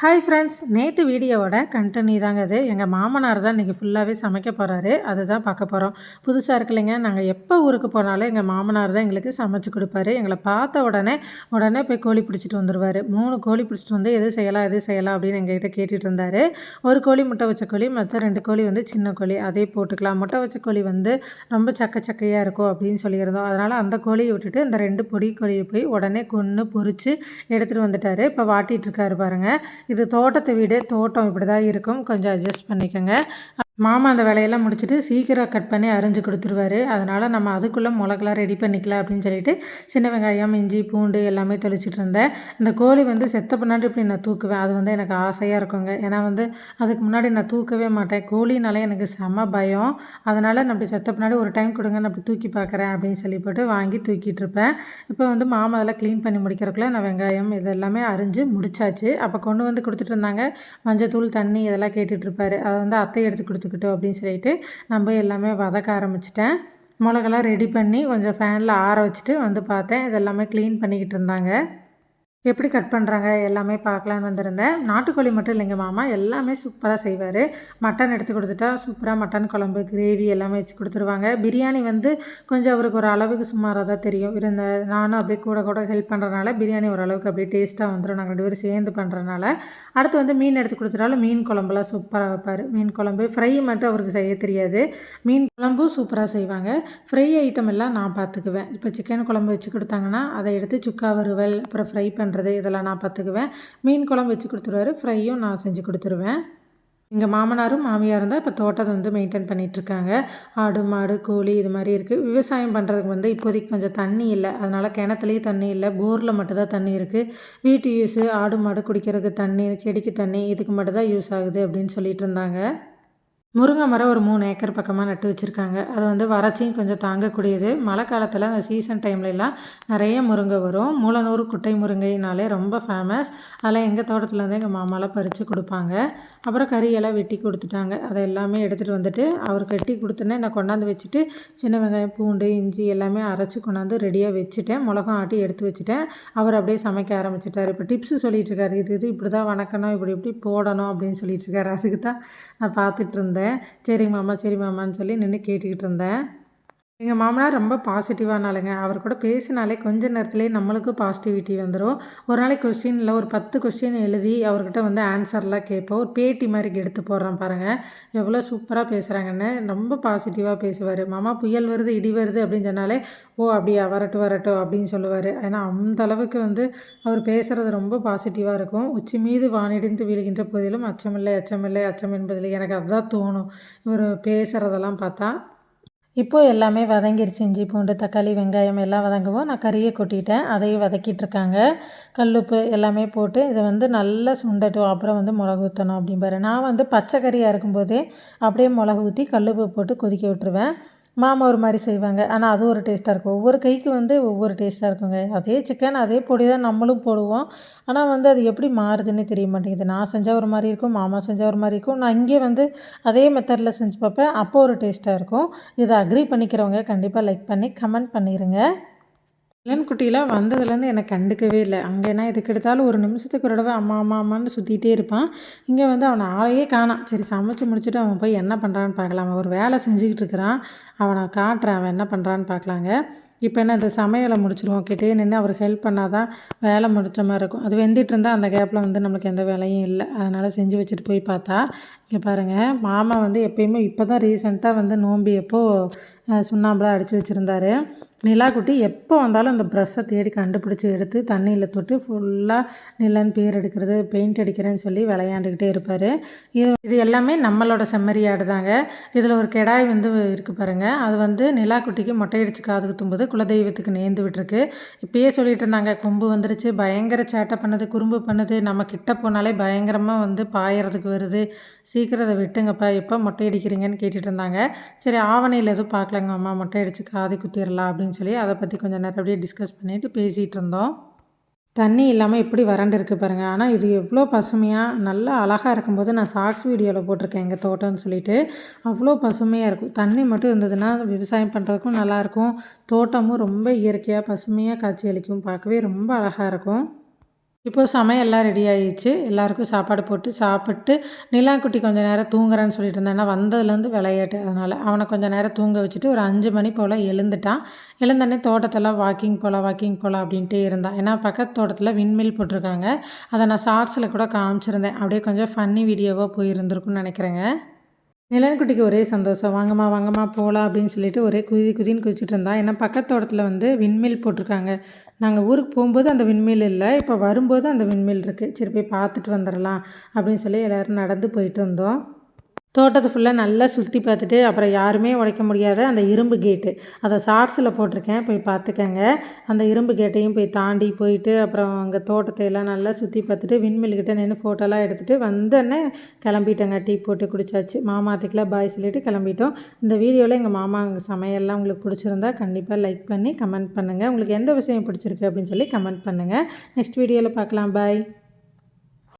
Hi friends நேற்று வீடியோவோட continue தாங்க அது எங்கள் மாமனார் தான் இன்றைக்கி ஃபுல்லாகவே சமைக்க போகிறாரு அதுதான் பார்க்க போகிறோம் புதுசாக இருக்குல்லைங்க நாங்கள் எப்போ ஊருக்கு போனாலும் எங்கள் மாமனார் தான் எங்களுக்கு சமைச்சு கொடுப்பாரு. எங்களை பார்த்த உடனே உடனே போய் கோழி பிடிச்சிட்டு வந்துடுவார் மூணு கோழி பிடிச்சிட்டு வந்து எது செய்யலாம் எது செய்யலாம் அப்படின்னு எங்ககிட்ட கேட்டுட்டு இருந்தார். ஒரு கோழி முட்டை வச்ச கோழி மற்ற ரெண்டு கோழி வந்து சின்ன கோழி. அதே போட்டுக்கலாம். முட்டை வச்ச கோழி வந்து ரொம்ப சக்க சக்கையாக இருக்கும் அப்படின்னு சொல்லியிருந்தோம். அதனால் அந்த கோழியை விட்டுட்டு இந்த ரெண்டு பொடி கோழியை போய் உடனே கொன்று பொறிச்சு எடுத்துகிட்டு வந்துட்டார். இப்போ வாட்டிகிட்டு இருக்காரு பாருங்கள் இது தோட்டத்து வீடு தோட்டம் இப்படி தான் இருக்கும். கொஞ்சம் அட்ஜஸ்ட் பண்ணிக்கோங்க. மாமா அந்த வேலையெல்லாம் முடிச்சுட்டு சீக்கிரம் கட் பண்ணி அரிஞ்சு கொடுத்துருவாரு. அதனால் நம்ம அதுக்குள்ளே மிளகெல்லாம் ரெடி பண்ணிக்கலாம் அப்படின்னு சொல்லிட்டு சின்ன வெங்காயம் இஞ்சி பூண்டு எல்லாமே தெளிச்சிட்டு இருந்தேன். இந்த கோழி வந்து செத்த பின்னாடி இப்படி நான் தூக்குவேன். அது வந்து எனக்கு ஆசையாக இருக்குங்க. ஏன்னா வந்து அதுக்கு முன்னாடி நான் தூக்கவே மாட்டேன். கோழினாலே எனக்கு செம பயம். அதனால் நான் அப்படி செத்த பின்னாடி ஒரு டைம் கொடுங்க நான் அப்படி தூக்கி பார்க்குறேன் அப்படின்னு சொல்லி போட்டு வாங்கி தூக்கிட்டு இருப்பேன். இப்போ வந்து மாமா அதெல்லாம் க்ளீன் பண்ணி முடிக்கிறக்குள்ள நான் வெங்காயம் இது எல்லாமே அரிஞ்சு முடிச்சாச்சு. அப்போ கொண்டு வந்து கொடுத்துட்டு இருந்தாங்க. மஞ்சள் தூள் தண்ணி இதெல்லாம் கேட்டுட்ருப்பாரு அதை வந்து அத்தை எடுத்து கொடுத்து எடுத்துக்கிட்டோம் அப்படின்னு சொல்லிட்டு நம்ம எல்லாமே வதக்க ஆரம்பிச்சிட்டேன். மிளகெல்லாம் ரெடி பண்ணி கொஞ்சம் ஃபேனில் ஆற வச்சுட்டு வந்து பார்த்தேன். இதெல்லாமே க்ளீன் பண்ணிக்கிட்டு இருந்தாங்க. எப்படி கட் பண்ணுறாங்க எல்லாமே பார்க்கலான்னு வந்திருந்தேன். நாட்டுக்கோழி மட்டும் இல்லைங்க மாமா எல்லாமே சூப்பராக செய்வார். மட்டன் எடுத்து கொடுத்துட்டா சூப்பராக மட்டன் குழம்பு கிரேவி எல்லாமே வச்சு கொடுத்துருவாங்க. பிரியாணி வந்து கொஞ்சம் அவருக்கு ஒரு அளவுக்கு சுமாராக தான் தெரியும். இருந்த நானும் அப்படியே கூட கூட ஹெல்ப் பண்ணுறதுனால பிரியாணி ஓரளவுக்கு அப்படியே டேஸ்ட்டாக வந்துடும் நாங்கள் ரெண்டு பேரும் சேர்ந்து பண்ணுறனால அடுத்து வந்து மீன் எடுத்து கொடுத்துட்டாலும் மீன் குழம்புலாம் சூப்பராக வைப்பார். மீன் குழம்பு ஃப்ரை மட்டும் அவருக்கு செய்ய தெரியாது. மீன் குழம்பும் சூப்பராக செய்வாங்க. ஃப்ரை ஐட்டம் எல்லாம் நான் பார்த்துக்குவேன். இப்போ சிக்கன் குழம்பு வச்சு கொடுத்தாங்கன்னா அதை எடுத்து சுக்கா வறுவல் அப்புறம் ஃப்ரை பண்ணுற பண்ணுறது இதெல்லாம் நான் பார்த்துக்குவேன். மீன் குழம்பு வச்சு கொடுத்துருவாரு. ஃப்ரையும் நான் செஞ்சு கொடுத்துருவேன். எங்கள் மாமனாரும் மாமியாரும் இருந்தால் இப்போ தோட்டத்தை வந்து மெயின்டைன் பண்ணிகிட்ருக்காங்க ஆடு மாடு கோழி இது மாதிரி இருக்குது விவசாயம் பண்ணுறதுக்கு வந்து இப்போதைக்கு கொஞ்சம் தண்ணி இல்லை. அதனால் கிணத்துலேயும் தண்ணி இல்லை. போரில் மட்டும்தான் தண்ணி இருக்குது வீட்டு யூஸு ஆடு மாடு குடிக்கிறதுக்கு தண்ணி செடிக்கு தண்ணி இதுக்கு மட்டும்தான் யூஸ் ஆகுது அப்படின்னு சொல்லிட்டு இருந்தாங்க. முருங்கை மரம் ஒரு மூணு ஏக்கர் பக்கமாக நட்டு வச்சுருக்காங்க. அது வந்து வறட்சியும் கொஞ்சம் தாங்கக்கூடியது. மழை காலத்தில் அந்த சீசன் டைம்லலாம் நிறைய முருங்கை வரும். மூலனூர் குட்டை முருங்கைனாலே ரொம்ப ஃபேமஸ் அதெல்லாம் எங்கள் தோட்டத்துலேருந்து எங்கள் மாமாலாம் பறித்து கொடுப்பாங்க. அப்புறம் கறியெல்லாம் வெட்டி கொடுத்துட்டாங்க. அதை எல்லாமே எடுத்துகிட்டு வந்துட்டு அவர் கட்டி கொடுத்தோன்னே நான் கொண்டாந்து வச்சுட்டு சின்ன வெங்காயம் பூண்டு இஞ்சி எல்லாமே அரைச்சி கொண்டாந்து ரெடியாக வச்சுட்டேன். மிளகம் ஆட்டி எடுத்து வச்சுட்டேன். அவர் அப்படியே சமைக்க ஆரம்பிச்சிட்டார். இப்போ டிப்ஸ் சொல்லிட்டு இருக்காரு. இது இது இப்படி தான் வணக்கணும். இப்படி இப்படி போடணும் அப்படின்னு சொல்லிட்டு இருக்காரு. அதுக்கு தான் நான் பார்த்துட்டு இருந்தேன். சரி மாமா சரி மாமான்னு சொல்லி நின்று கேட்டுக்கிட்டு இருந்தேன். எங்கள் மாமனார் ரொம்ப பாசிட்டிவான ஆளுங்க அவர் கூட பேசினாலே கொஞ்ச நேரத்துலேயே நம்மளுக்கும் பாசிட்டிவிட்டி வந்துடும் ஒரு நாளைக்கு கொஸ்டினில் ஒரு பத்து கொஸ்டின் எழுதி அவர்கிட்ட வந்து ஆன்சர்லாம் கேட்போம். ஒரு பேட்டி மாதிரி எடுத்து போடுறான் பாருங்கள் எவ்வளோ சூப்பராக பேசுகிறாங்கன்னு ரொம்ப பாசிட்டிவாக பேசுவார். மாமா புயல் வருது இடி வருது அப்படின்னு சொன்னாலே ஓ அப்படியா வரட்டும் வரட்டும் அப்படின்னு சொல்லுவார். ஏன்னா அந்த அளவுக்கு வந்து அவர் பேசுகிறது ரொம்ப பாசிட்டிவாக இருக்கும். உச்சி மீது வானிடிந்து விழுகின்ற போதிலும் அச்சமில்லை அச்சமில்லை அச்சம் என்பதில்லை. எனக்கு அதுதான் தோணும். இவர் பேசுகிறதெல்லாம் பார்த்தா. இப்போது எல்லாமே வதங்கிருச்சு. இஞ்சி பூண்டு தக்காளி வெங்காயம் எல்லாம் வதங்குவோம். நான் கறியை கொட்டிட்டேன். அதையும் வதக்கிட்டுருக்காங்க. கல்லுப்பு எல்லாமே போட்டு இதை வந்து நல்லா சுண்டட்டும். அப்புறம் வந்து மிளகு ஊற்றணும் அப்படிம்பாரு. நான் வந்து பச்சை கறியாக இருக்கும்போதே அப்படியே மிளகு ஊற்றி கல்லுப்பு போட்டு கொதிக்க விட்டுருவேன். மாமா ஒரு மாதிரி செய்வாங்க. ஆனால் அது ஒரு டேஸ்ட்டாக இருக்கும். ஒவ்வொரு கைக்கு வந்து ஒவ்வொரு டேஸ்ட்டாக இருக்குங்க. அதே சிக்கன் அதே பொடி தான் நம்மளும் போடுவோம். ஆனால் வந்து அது எப்படி மாறுதுன்னு தெரிய மாட்டேங்குது. நான் செஞ்சால் ஒரு மாதிரி இருக்கும் மாமா செஞ்சால் ஒரு மாதிரி இருக்கும். நான் இங்கே வந்து அதே மெத்தடில் செஞ்சு பார்ப்பேன். அப்போ ஒரு டேஸ்ட்டாக இருக்கும். இதை அக்ரி பண்ணிக்கிறவங்க கண்டிப்பாக லைக் பண்ணி கமெண்ட் பண்ணிடுங்க குட்டிலாம் வந்ததுலேருந்து என்னை கண்டுக்கவே இல்லை. அங்கேனா எதுக்கு எடுத்தாலும் ஒரு நிமிஷத்துக்கு ஒரு தடவை அம்மா அம்மா அம்மான்னு சுற்றிட்டே இருப்பான். இங்கே வந்து அவனை ஆளையே காணாம் சரி சமைச்சு முடிச்சுட்டு அவன் போய் என்ன பண்ணுறான்னு பார்க்கலாம். அவன் ஒரு வேலை செஞ்சுக்கிட்டு இருக்கிறான். அவனை காட்டுறேன். அவன் என்ன பண்ணுறான்னு பார்க்கலாங்க. இப்போ என்ன இந்த சமையலை முடிச்சிருவோம். கிட்டே நின்று அவருக்கு ஹெல்ப் பண்ணால் தான் வேலை முடிச்ச மாதிரி இருக்கும். அது வெந்துட்டு இருந்தால் அந்த கேப்பில் வந்து நம்மளுக்கு எந்த வேலையும் இல்லை. அதனால் செஞ்சு வச்சுட்டு போய் பார்த்தா இங்கே பாருங்கள் மாமா வந்து எப்பயுமே இப்போ தான் ரீசெண்டாக வந்து நோம்பி எப்போது சுண்ணாம்பெலாம் அடித்து வச்சுருந்தாரு. நிலாக்குட்டி எப்போ வந்தாலும் அந்த ப்ரஷ்ஷை தேடி கண்டுபிடிச்சி எடுத்து தண்ணியில் தொட்டு ஃபுல்லாக நிலன் பேர் எடுக்கிறது பெயிண்ட் அடிக்கிறேன்னு சொல்லி விளையாண்டுக்கிட்டே இருப்பார். இது இது எல்லாமே நம்மளோட செம்மறி ஆடு தாங்க. இதில் ஒரு கெடாய் வந்து இருக்குது பாருங்கள் அது வந்து நிலாக்குட்டிக்கு மொட்டையடிச்சு காது குத்தும்போது குலதெய்வத்துக்கு நேர்ந்து விட்டுருக்கு. இப்பயே சொல்லிட்டு இருந்தாங்க கொம்பு வந்துருச்சு பயங்கர சேட்டை பண்ணுது குறும்பு பண்ணுது நம்ம கிட்ட போனாலே பயங்கரமாக வந்து பாயறதுக்கு வருது. சீக்கிரம் அதை விட்டுங்கப்பா எப்போ மொட்டை அடிக்கிறீங்கன்னு கேட்டுட்டு இருந்தாங்க. சரி ஆவணையில் எதுவும் பார்க்கலங்க அம்மா மொட்டை அடிச்சு காது குத்திடலாம் அப்படின்னு அப்படின்னு சொல்லி அதை பற்றி கொஞ்சம் நேரம் அப்படியே டிஸ்கஸ் பண்ணிவிட்டு பேசிகிட்டு இருந்தோம். தண்ணி இல்லாமல் எப்படி வறண்டு இருக்குது பாருங்கள் ஆனால் இது எவ்வளோ பசுமையாக நல்லா அழகாக இருக்கும்போது நான் ஷார்ட்ஸ் வீடியோவில் போட்டிருக்கேன் எங்கள் தோட்டம்னு சொல்லிட்டு. அவ்வளோ பசுமையாக இருக்கும். தண்ணி மட்டும் இருந்ததுன்னா விவசாயம் பண்ணுறதுக்கும் நல்லாயிருக்கும் தோட்டமும் ரொம்ப இயற்கையாக பசுமையாக காட்சி அளிக்கும். பார்க்கவே ரொம்ப அழகாக இருக்கும். இப்போது சமையல்லாம் ரெடி ஆகிடுச்சு எல்லாருக்கும் சாப்பாடு போட்டு சாப்பிட்டு நிலாக்குட்டி கொஞ்சம் நேரம் தூங்குறேன்னு சொல்லிட்டு இருந்தேன் வந்ததுலேருந்து விளையாட்டு. அதனால் அவனை கொஞ்சம் நேரம் தூங்க வச்சுட்டு ஒரு அஞ்சு மணி போல் எழுந்துட்டான். எழுந்தோடனே தோட்டத்தெல்லாம் வாக்கிங் போகலாம் வாக்கிங் போகலாம் அப்படின்ட்டு இருந்தான். ஏன்னா பக்கத்து தோட்டத்தில் விண்மில் போட்டிருக்காங்க. அதை நான் ஷார்ட்ஸில் கூட காமிச்சிருந்தேன். அப்படியே கொஞ்சம் ஃபன்னி வீடியோவாக போயிருந்திருக்குன்னு நினைக்கிறேங்க. நிலன்குட்டிக்கு ஒரே சந்தோஷம். வாங்கம்மா வாங்கம்மா போகலாம் அப்படின்னு சொல்லிட்டு ஒரே குதி குதின்னு குதிச்சுட்டு இருந்தா. ஏன்னா பக்கத்து தோட்டத்தில் வந்து விண்மில் போட்டிருக்காங்க. நாங்கள் ஊருக்கு போகும்போது அந்த விண்மில் இல்லை. இப்போ வரும்போது அந்த விண்மில் இருக்குது சரி போய் பார்த்துட்டு வந்துடலாம் அப்படின்னு சொல்லி எல்லோரும் நடந்து போயிட்டு இருந்தோம் தோட்டத்தை ஃபுல்லாக நல்லா சுற்றி பார்த்துட்டு அப்புறம் யாருமே உடைக்க முடியாத அந்த இரும்பு கேட்டு அதை ஷார்ட்ஸில் போட்டிருக்கேன். போய் பார்த்துக்கங்க. அந்த இரும்பு கேட்டையும் போய் தாண்டி போயிட்டு அப்புறம் அங்கே தோட்டத்தை எல்லாம் நல்லா சுற்றி பார்த்துட்டு விண்மில்கிட்ட நின்று ஃபோட்டோலாம் எடுத்துகிட்டு வந்தோடனே கிளம்பிட்டேங்க. டீ போட்டு குடிச்சாச்சு. மாமாத்துக்கெலாம் பாய் சொல்லிவிட்டு கிளம்பிட்டோம். இந்த வீடியோவில் எங்கள் மாமா அங்கே சமையல்லாம் உங்களுக்கு பிடிச்சிருந்தா கண்டிப்பாக லைக் பண்ணி கமெண்ட் பண்ணுங்கள் உங்களுக்கு எந்த விஷயம் பிடிச்சிருக்கு அப்படின்னு சொல்லி கமெண்ட் பண்ணுங்கள் நெக்ஸ்ட் வீடியோவில் பார்க்கலாம். பாய்